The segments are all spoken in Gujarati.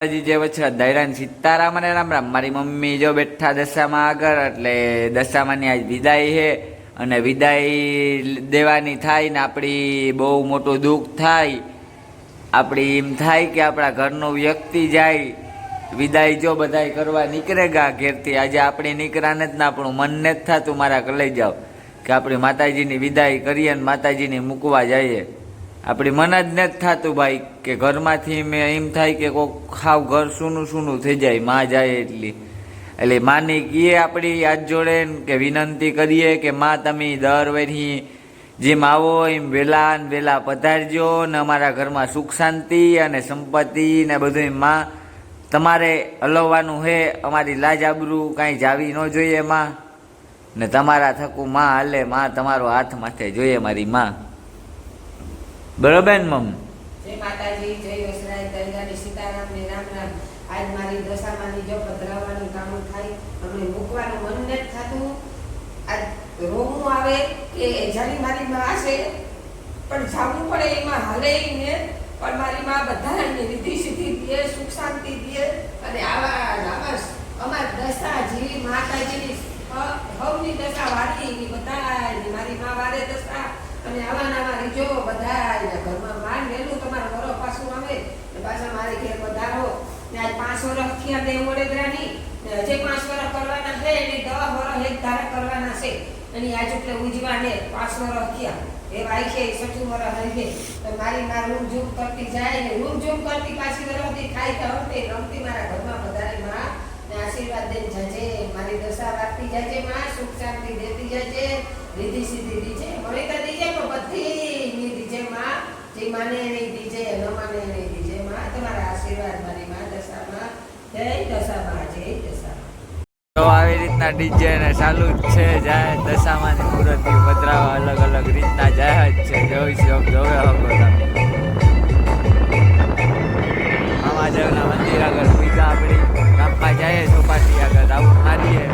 હજી જે વચ્ચે દૈરાન સીતારામ અને રામ રામ, મારી મમ્મી જો બેઠા દશામાં આગળ, એટલે દશામાંની આજ વિદાય છે અને વિદાય દેવાની થાય ને આપણી બહુ મોટું દુઃખ થાય. આપણી એમ થાય કે આપણા ઘરનો વ્યક્તિ જાય, વિદાય જો બધાય કરવા નીકળે ગા ઘેરથી, આજે આપણે નીકળ્યા ને જ ના આપણું મન નથી થતું મારા લઈ જાઓ, કે આપણી માતાજીની વિદાય કરીએ અને માતાજીને મૂકવા જઈએ. આપણી મન જ નથી થતું ભાઈ, કે ઘરમાંથી મેં એમ થાય કે કોક ખાવ ઘર સૂનું સૂનું થઈ જાય, માં જાય એટલી. એટલે માની કીએ આપણી હાથ જોડે કે વિનંતી કરીએ કે માં તમે દર વરી જેમ આવો એમ વહેલા ને વહેલા પધારજો ને અમારા ઘરમાં સુખ શાંતિ અને સંપત્તિ ને બધું માં, તમારે હલવવાનું હે, અમારી લાજ આબરૂ કાંઈ જાવી ન જોઈએ, માં. ને તમારા થકું માં હાલે, માં તમારો હાથ માથે જોઈએ મારી માં. બરોબર ને મમ જય માતાજી, જય વસરાય દરિયાની સીતારામ ને રામ રામ. આજ મારી જાવું પડે એમાં હાલે ને, પણ મારી માં બધાને રીતિ સિદ્ધિ દે, સુખ શાંતિ દે, અને આવા આવા દશા જેવી માતાજીની હવની દશા વાળી બધા મારી માં વારે દશા. અને આવા નવા રીજો બધાયના ઘરમાં માન વેલું તમારું ઘરો પાછું આવે. ને પાછા મારે ઘેર વધારો ને આજ પાંચ વર્ષ થયા બે વડોદરાની. ને હજે પાંચ વર્ષ કરવાના છે એને દસ વર્ષ એક ધારા કરવાના છે. અને આજ એટલે ઉજવાને પાંચ વર્ષ થયા. એ વાઈખે સઠું વર્ષ હરીને તો મારી માર રૂમ ઝૂમ કરતી જાય, ને રૂમ ઝૂમ કરતી પાછી વરસતી ખાઈ તો રમતી રમતી મારા ઘરમાં વધારે માં. ને આશીર્વાદ દઈને જજે, મારી દશા રાખતી જજે માં, સુખ શાંતિ દેતી જજે. રીધી સીધી દીજે હવે તો દીજે પણ બધી ની દીજે માં, જે માને નહીં દીજે ન માને નહીં દીજે માં, તમારા આશીર્વાદ મારી માં, દશામાં. જય દશામાં જય દશામાં. તો આવી રીતના ડીજે ને ચાલુ જ છે, જાય દશામાની મૂર્તિ પધરાવા અલગ અલગ રીતના જાય જ છે. જોઈ શોક, જોવે હવે મહાદેવના મંદિર આગળ પૂજા આપણી. ગામમાં જઈએ, ચોપાટી આગળ, આવું મારીએ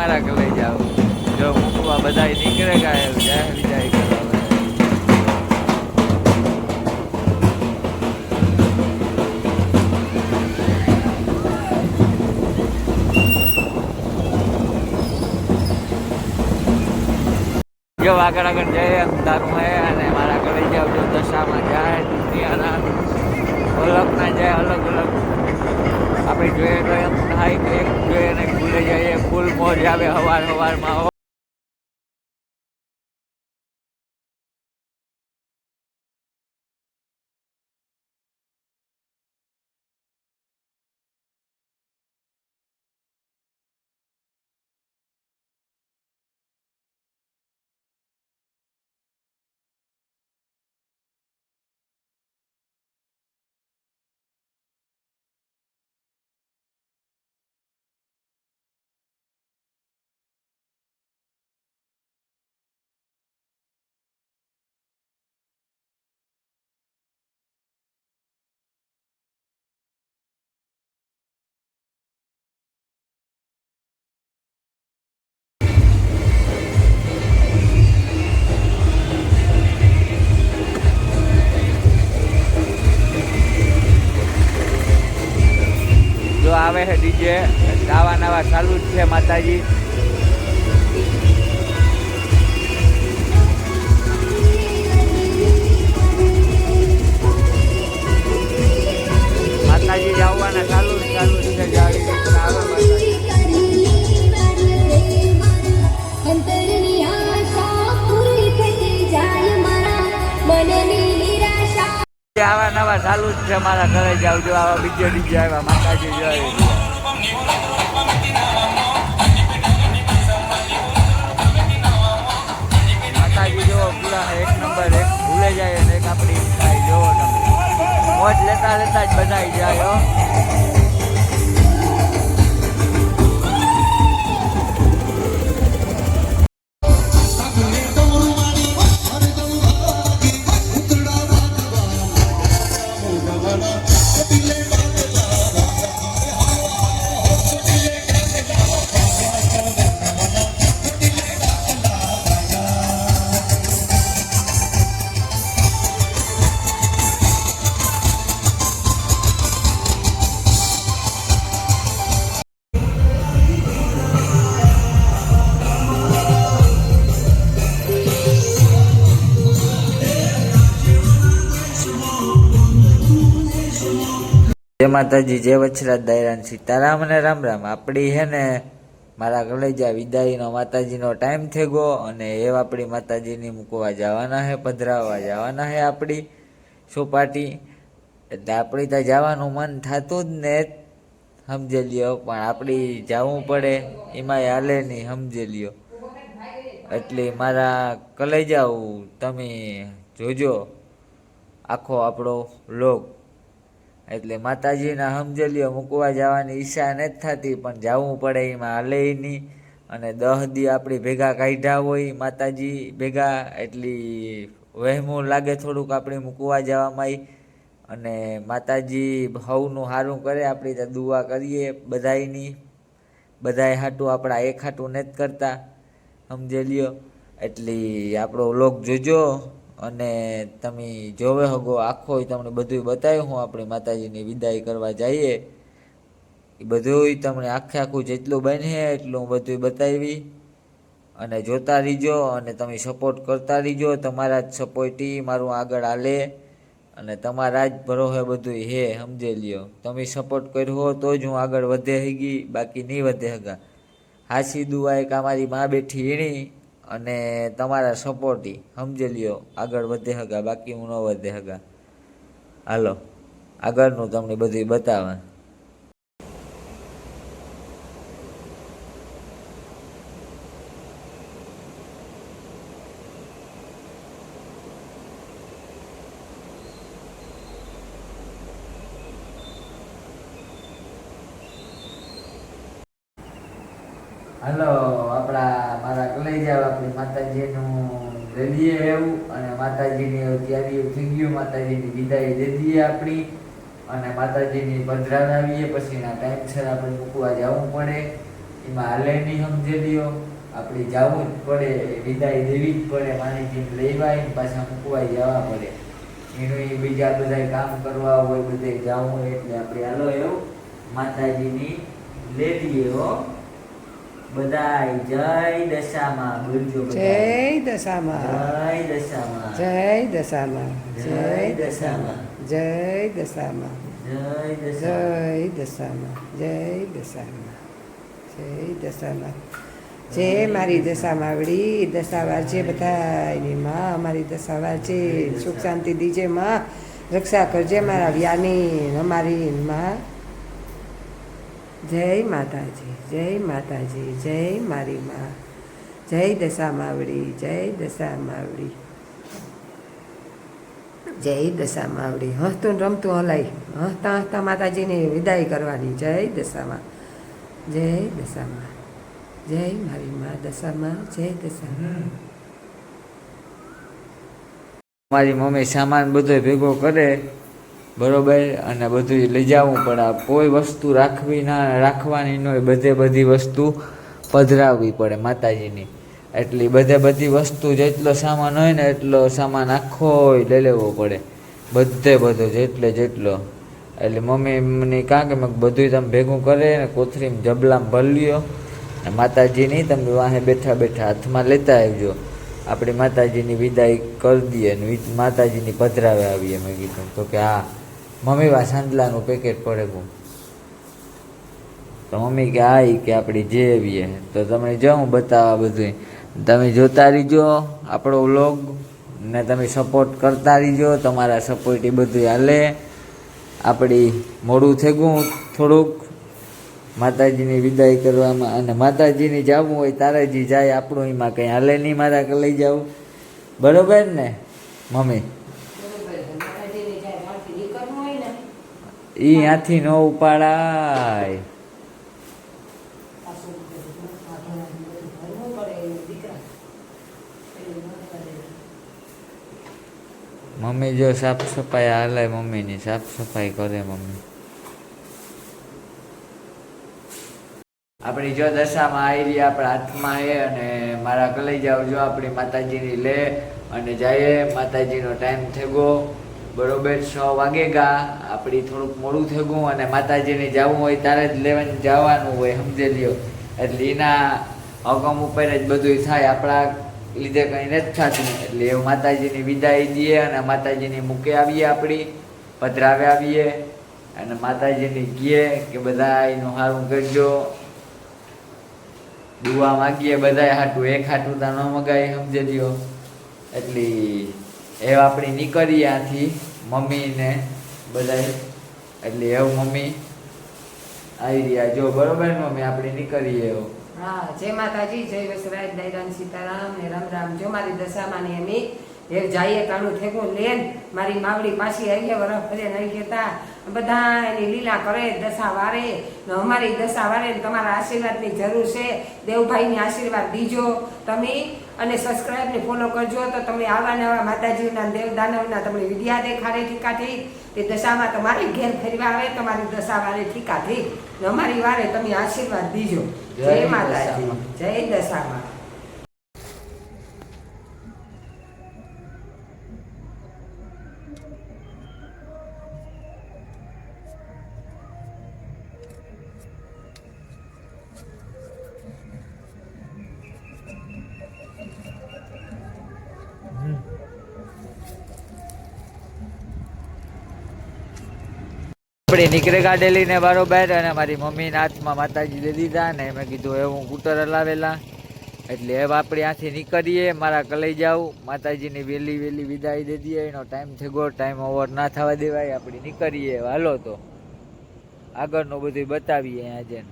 મારા લઈ જાઓ. જો મૂકવા બધા નીકળે ગાય જાય, વિદાય કરવા જો આગળ આગળ જઈએ, અંધારું હે અને મારા ઘરે જાવ જો દશામાં જાય, દુનિયાના અલગના જાય, અલગ અલગ. આપણે જોઈએ તો એમ થાય કે એક જોઈએ ને જાય ફૂલ મોજ આવે હવાર હવારમાં. જો છે ડીજે. નવા નવા ચાલુ જ છે માતાજી. માતાજી આવવાના ચાલુ ચાલુ છે આવી નવા ચાલુ જ છે મારા ઘરે જાવ જો આવા બીજો ડીજે આવ્યા. માતાજી જોઈ માતાજી, જય વચ્છરાજ દાયરાન સીતારામ અને રામ રામ. આપણી હે ને, મારા કલેજા વિદાયનો માતાજીનો ટાઈમ થઈ ગયો અને એ આપણી માતાજીની મૂકવા જવાના હે, પધરાવવા જવાના હે આપણી સોપાટી. એટલે આપણી ત્યાં જવાનું મન થતું જ ને સમજી લ્યો પણ આપણી જવું પડે, એમાંય હાલે નહીં સમજી લ્યો એટલે મારા કલેજાઓ, તમે જોજો આખો આપણો લોક. એટલે માતાજીના સમજલીઓ મૂકવા જવાની ઈચ્છા નથી થતી, પણ જવું પડે એમાં હાલે નહીં અને દહ દી આપણી ભેગા કાઢ્યા હોય, માતાજી ભેગા, એટલી વહેમું લાગે થોડુંક આપણે મૂકવા જવામાં અને માતાજી હવનું સારું કરે, આપણે ત્યાં દુઆ કરીએ બધાયની. બધાય હાટું આપણા એક હાટું નથી કરતા સમજી લ્યો એટલી આપણો લોક જોજો. અને તમે જોવે હગો આખો તમને બધું બતાવ્યું, હું આપણી માતાજીની વિદાય કરવા જઈએ. એ બધું તમને આખે આખું જેટલું બને એટલું બધું બતાવી. અને જોતા રહીજો અને તમે સપોર્ટ કરતા રહીજો, તમારા જ સપોર્ટી મારું આગળ હાલે. અને તમારા જ ભરોસે બધું હે, સમજી લ્યો. તમે સપોર્ટ કર્યો તો જ હું આગળ વધે હગી, બાકી નહીં વધે હગા. હાસી દુઆ એક અમારી મા બેઠી એણી અને તમારા સપોર્ટી, સમજી લ્યો, આગળ વધે હગા બાકી હું ન વધે હગા. હાલો, આગળનું તમને બધું બતાવે હાલો, આપણા મારા કલેજા આપણી માતાજીનું લઈએ એવું અને માતાજીની તૈયારી એવું થઈ ગયું. માતાજીની વિદાય દે દઈએ આપણી અને માતાજીની પધરાવીએ પછીના ટાઈમસર આપણે મૂકવા જવું પડે. એમાં હાલે નહીં સમજી લ્યો. આપણે જવું જ પડે, વિદાય દેવી જ પડે માનીજીને લેવાય પાછા મૂકવા જવા પડે. એનું એ બીજા બધા કામ કરવા હોય, બધે જવું એટલે આપણે હાલો એવું. માતાજીની લેવીએ હો. બધાય જય દશામાં બોલજો જય દશામાં જય દશામાં જય દશામાં જય દશામાં જય દશામાં જય દશામાં જય દશામાં જય દશામાં જે મારી દશામાં આવડી દશાવાર છે બધાની માં અમારી દશાવાર છે સુખ શાંતિ દીજે માં રક્ષા કરજે મારા વ્યાની અમારી માં જય માતાજી જય માતાજી, જય મારી માં, જય દશા માવડી જય દશા માવડી જય દશા માવડી હસતું રમતું હલાય. હસતા હસતા માતાજીની વિદાય કરવાની. જય દશામાં જય દશામાં, જય મારી માં દશામાં, જય દશામાં. મારી મમ્મી સામાન બધો ભેગો કરે. બરોબર? અને બધું લઈ જવું પડે કોઈ વસ્તુ રાખવી ના, રાખવાની ન હોય. બધે બધી વસ્તુ પધરાવવી પડે માતાજીની. એટલી બધે બધી વસ્તુ જેટલો સામાન હોય ને એટલો સામાન આખો લઈ લેવો પડે. બધે બધો જેટલે જેટલો. એટલે મમ્મી કાં કે મેં બધું તમે ભેગું કરે ને કોથરીમ જબલામ ભલ્યો ને માતાજીની તમે વાહે બેઠા બેઠા હાથમાં લેતા આવજો. આપણી માતાજીની વિદાય કરી દઈએ ને માતાજીની પધરાવે આવીએ. મેં કીધું, તો કે હા. મમ્મી વાસંદલાનું પેકેટ પડે બહુ. તો મમ્મી કે હા કે આપણી જે આવીએ તો તમે જાઉં બતાવવા બધું તમે જોતા રહીજો આપણો વ્લોગ ને તમે સપોર્ટ કરતા રહીજો, તમારા સપોર્ટ એ બધું હાલે. આપણી મોડું થઈ ગયું થોડુંક. માતાજીની વિદાય કરવામાં અને માતાજીની જવું હોય તારાજી જાય, આપણું એમાં કંઈ હાલે નહીં, મારા લઈ જાવ બરાબર ને, મમ્મી? ઈ ત્યાંથી ન ઉપાડાય. મમ્મી જો સાફ સફાઈ હાલે, મમ્મીની સાફ સફાઈ કરે મમ્મી. આપણી જો દશામાં આવી રહી, આપણા હાથમાં એ અને મારા કલઈ જાવ જો આપણી માતાજીની લે અને જઈએ, માતાજીનો ટાઈમ થઈ ગયો બરોબર છ વાગે ગા. આપણી થોડુંક મોડું થઈ અને માતાજીને જવું હોય ત્યારે જ લેવાનું જવાનું હોય, સમજે લ્યો. એટલે એના અગમ ઉપર જ બધું થાય. આપણા લીધે કંઈ નથી થતું. એટલે એવું માતાજીની વિદાય દઈએ અને માતાજીની મૂકે આવીએ આપણી, પધરાવે આવીએ અને માતાજીને કહીએ કે બધા એનું સારું કરજો. દુઆ માગીએ બધાય હાટું. એક હાટું તા ન મગાય, સમજે લ્યો. એટલી એ આપણી નીકળી આથી મમ્મીને બધાય. એટલે એવું મમ્મી આવી રહ્યા જો, બરોબર મમ્મી, આપણે નીકળીએ એવું. હા, જય માતાજી, જય વસરાજ દૈરાન સીતારામ, ને રામ રામ. જો મારી દશામાં ને અમે એ જાઈએ કાણું ઠેકું લેન મારી માવડી પાછી આવી વરફ ફરે નહીં કહેતા. બધા એની લીલા કરે, દશા વારે. અમારી દશા વારે તમારા આશીર્વાદની જરૂર છે. દેવભાઈની આશીર્વાદ દીજો. તમે અને સબસ્ક્રાઈબ ને ફોલો કરજો તો તમે આવા નવા માતાજીના દેવ દાનવના તમને વિદ્યા દેખાડે ઠીકાથી. તે દશામાં તમારે ઘેર ફેરવા આવે તમારી દશા વારે ઠીકાથી. ને અમારી વારે તમે આશીર્વાદ દીજો. જય માતાજી. જય દશામાં. આપણે નીકળે કાઢેલી ને બરોબર અને મારી મમ્મીને હાથમાં માતાજી દે દીધા ને મેં કીધું, એ હું કૂટર હલાવેલા. એટલે હવે આપણે ત્યાંથી નીકળીએ, મારા કલાઈ જાઉં માતાજીની વહેલી વહેલી વિદાય દે દઈએ એનો ટાઈમ થઈ ગયો ટાઈમ ઓવર ના થવા દેવાય, આપણે નીકળીએ. હાલો તો, આગળનું બધું બતાવીએ જઈને.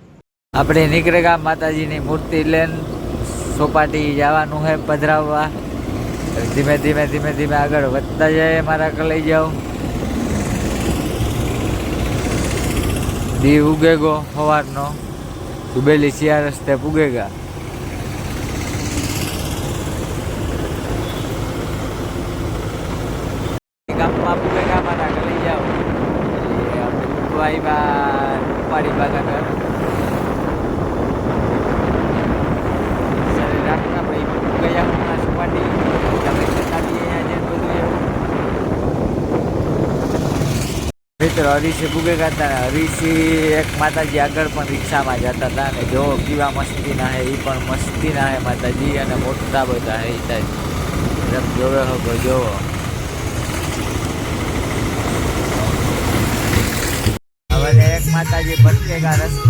આપણે નીકળે માતાજીની મૂર્તિ લઈને સોપાટી જવાનું છે પધરાવવા. ધીમે ધીમે ધીમે ધીમે આગળ વધતા જાય મારા કલાઈ જાઉં દી ઉગેગો સવારનો ડૂબેલી શિયા રસ્તે પુગેગા ગામમાં પુગેગા મારા ગલી જાઓ એટલે આપણે ઉપાડીમાં ઉપાડી બાગા ઘર સરે રાખના ભાઈ ગયા હમણાં સપાટી આપણે બતાવીએ અહીંયા જેમ બધું એવું મિત્ર હરીશી ભૂગે હતા. હરીશી એક માતાજી આગળ પણ રિક્ષામાં જતા હતા ને જો કેવા મસ્તી ના હે એ પણ મસ્તી ના હે માતાજી અને મોટા બધા હે ઈ જોવે હો જોવો. હવે એક માતાજી રસ્તામાં જોવે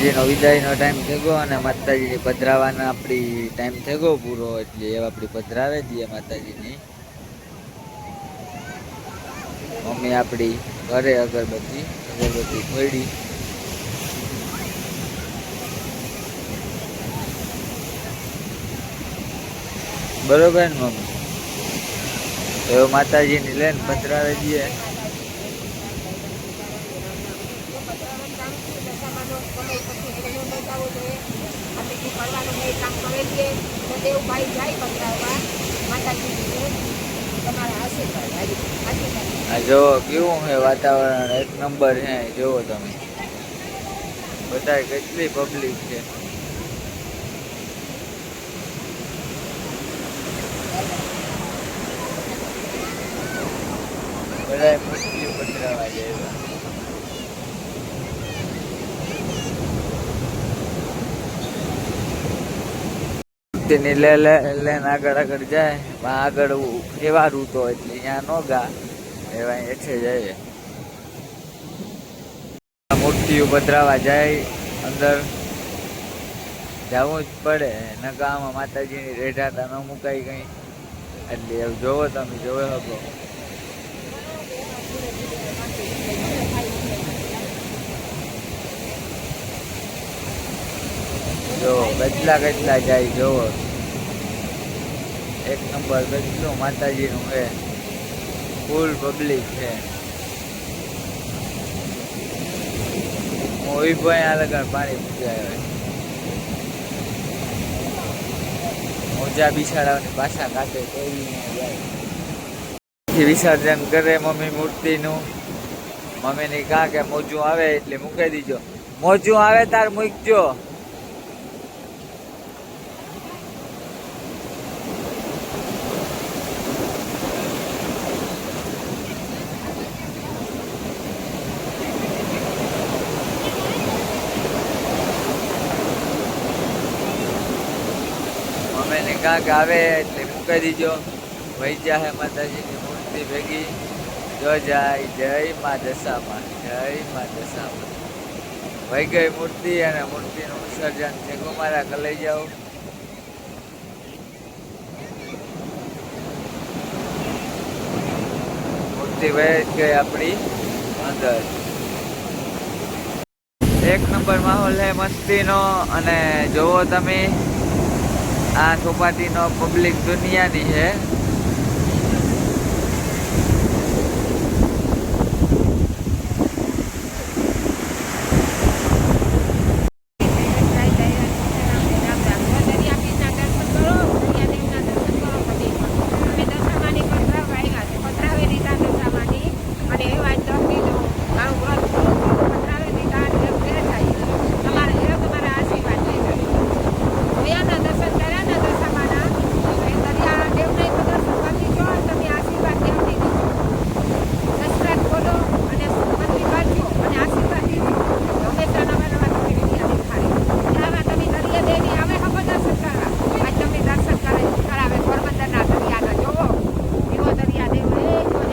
માતાજીનો વિદાયનો ટાઈમ થઈ અને માતાજીની પધરાવાનો આપણી ટાઈમ થઈ ગયો પૂરો, એટલે એ આપણી પધરાવે દઈએ માતાજીની. મમ્મી આપણી ઘરે અગરબત્તી અગરબત્તી ખોડી બરોબર ને મમ્મી? તો માતાજીની લઈને પધરાવે દઈએ. જો, કેવું છે વાતાવરણ? એક નંબર છે જોવો તમે. બધા કેટલી પબ્લિક છે. બધા મુશ્કેલી જાય તેની લે લે લઈને આગળ આગળ જાય. પણ આગળ એવા રૂતો એટલે ત્યાં નો ગા. એવા એઠે જાય. મૂર્તિઓ પધરાવા જાય, અંદર જવું જ પડે. નકામાં માતાજીની રેઢાતા ન મુકાય કઈ. એટલે એવું જોવો તમે, જોવે શકો. જો કેટલા કેટલા જાય જોવો એક નંબર કેટલું માતાજીનું એ ફૂલ પબ્લિક છે. મોવી ભાઈ આ લગન પાણી પૂજાય મોજા બિછાડાવાની પાછા કાઢે કોઈ વિસર્જન કરે મમ્મી મૂર્તિનું. મમ્મીની કાં કે મોજું આવે એટલે મૂકી દીજો. મોજું આવે તાર મૂકજો મમ્મીને કાંક આવે એટલે મૂકી દીજો. વહી હે માતાજીની મૂર્તિ ભેગી. જો જાય, જય મા દશામાં, જય મા દશામાં. વહી ગઈ મૂર્તિ અને મૂર્તિનું વિસર્જન છે કુમારા કે લઈ જાઓ. મૂર્તિ વહી ગઈ આપણી અંદર. એક નંબર માહોલ હે મસ્તીનો અને જોવો તમે. આ ચોપાટીનો પબ્લિક દુનિયાની છે.